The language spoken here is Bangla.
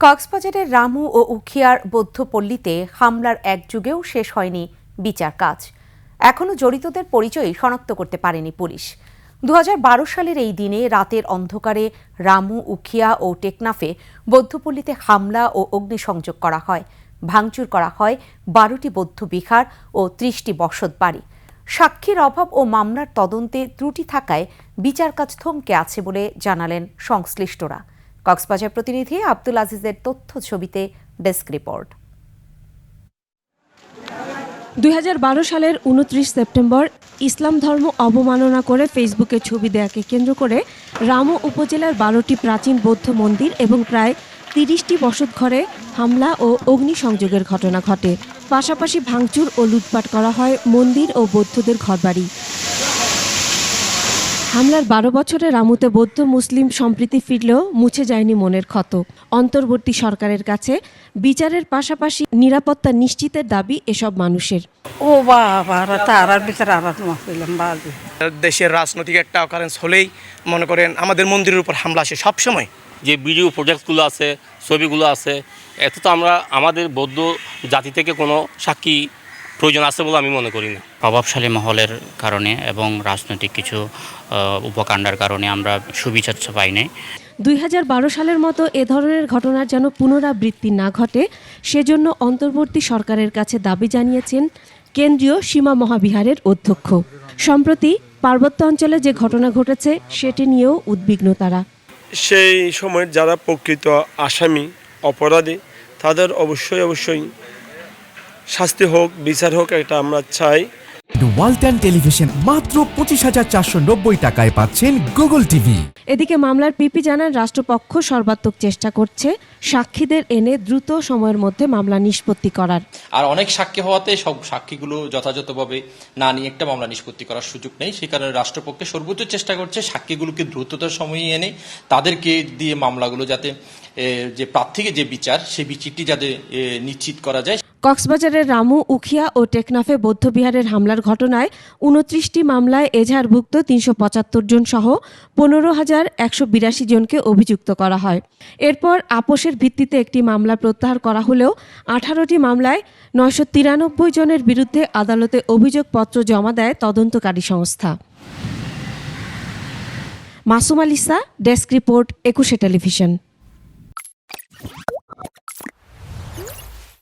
কক্সবাজারের রামু ও উখিয়ার বৌদ্ধপল্লীতে হামলার এক যুগেও শেষ হয়নি বিচার কাজ। এখনও জড়িতদের পরিচয় শনাক্ত করতে পারেনি পুলিশ। দু হাজার বারো সালের এই দিনে রাতের অন্ধকারে রামু, উখিয়া ও টেকনাফে বৌদ্ধপল্লীতে হামলা ও অগ্নিসংযোগ করা হয়। ভাঙচুর করা হয় বারোটি বৌদ্ধ বিহার ও ত্রিশটি বসত বাড়ি। সাক্ষীর অভাব ও মামলার তদন্তে ত্রুটি থাকায় বিচার কাজ থমকে আছে বলে জানালেন সংশ্লিষ্টরা। কক্সবাজার প্রতিনিধি আব্দুল আজিজের তথ্য ছবিতে ডেস্ক রিপোর্ট। দুই হাজার বারো সালের উনত্রিশ সেপ্টেম্বর ইসলাম ধর্ম অবমাননা করে ফেসবুকে ছবি দেয়াকে কেন্দ্র করে রামু উপজেলার বারোটি প্রাচীন বৌদ্ধ মন্দির এবং প্রায় তিরিশটি বসতঘরে হামলা ও অগ্নিসংযোগের ঘটনা ঘটে। পাশাপাশি ভাঙচুর ও লুটপাট করা হয় মন্দির ও বৌদ্ধদের ঘরবাড়ি। হামলার বারো বছরে রামুতে বৌদ্ধ মুসলিম সম্প্রীতি ফিরলেও মুছে যায়নি মনের ক্ষত। অন্তর্বর্তী সরকারের কাছে বিচারের পাশাপাশি নিরাপত্তা নিশ্চিতের দাবি এসব মানুষের। ও বাবা তারার দেশের রাজনৈতিক একটা অকারেন্স হলেই মনে করেন আমাদের মন্দিরের উপর হামলা আসে সবসময়। যে ভিডিও প্রজেক্টগুলো আছে ছবিগুলো আছে এত তো আমরা আমাদের বৌদ্ধ জাতি থেকে কোনো সাক্ষী প্রয়োজন আছে বলে আমি মনে করি না। প্রভাবশালী মহলের কারণে এবং রাজনৈতিক কিছু উপকাণ্ডার কারণে আমরা সুবিচার পাই নাই। দু হাজার বারো সালের মতো এ ধরনের ঘটনার যেন পুনরাবৃত্তি না ঘটে সেজন্য অন্তর্বর্তী সরকারের কাছে দাবি জানিয়েছেন কেন্দ্রীয় সীমা মহাবিহারের অধ্যক্ষ। সম্প্রতি পার্বত্য অঞ্চলে যে ঘটনা ঘটেছে সেটি নিয়েও উদ্বিগ্ন তারা। সেই সময়ের যারা প্রকৃত আসামি অপরাধী তাদের অবশ্যই অবশ্যই শাস্তি হোক বিচার হোক এটা আমরা চাই। ওয়ালটন টেলিভিশন মাত্র পঁচিশ হাজার চারশো নব্বই টাকায় পাচ্ছেন গুগল টিভি এদিকে মামলার পিপি জানান রাষ্ট্রপক্ষ সর্বাত্মক চেষ্টা করছে সাক্ষীদের এনে দ্রুত সময়ের মধ্যে মামলা নিষ্পত্তি করার। আর অনেক সাক্ষী হওয়াতে সব সাক্ষীগুলো যথাযথভাবে না নিয়ে একটা মামলা নিষ্পত্তি করার সুযোগ নেই। সেই কারণে রাষ্ট্রপক্ষে সর্বোচ্চ চেষ্টা করছে সাক্ষীগুলোকে দ্রুততার সময়ে এনে তাদেরকে দিয়ে মামলাগুলো যাতে যে প্রার্থীকে যে বিচার সেই বিচারটি যাতে নিশ্চিত করা যায়। কক্সবাজারের রামু, উখিয়া ও টেকনাফে বৌদ্ধবিহারের হামলার ঘটনায় উনত্রিশটি মামলায় এজাহারভুক্ত তিনশো পঁচাত্তর জন সহ পনেরো হাজার একশো বিরাশি জনকে অভিযুক্ত করা হয়। এরপর আপোষের ভিত্তিতে একটি মামলা প্রত্যাহার করা হলেও আঠারোটি মামলায় নয়শো তিরানব্বই জনের বিরুদ্ধে আদালতে অভিযোগপত্র জমা দেয় তদন্তকারী সংস্থা। Masum Alisa desk report, Ekushey television.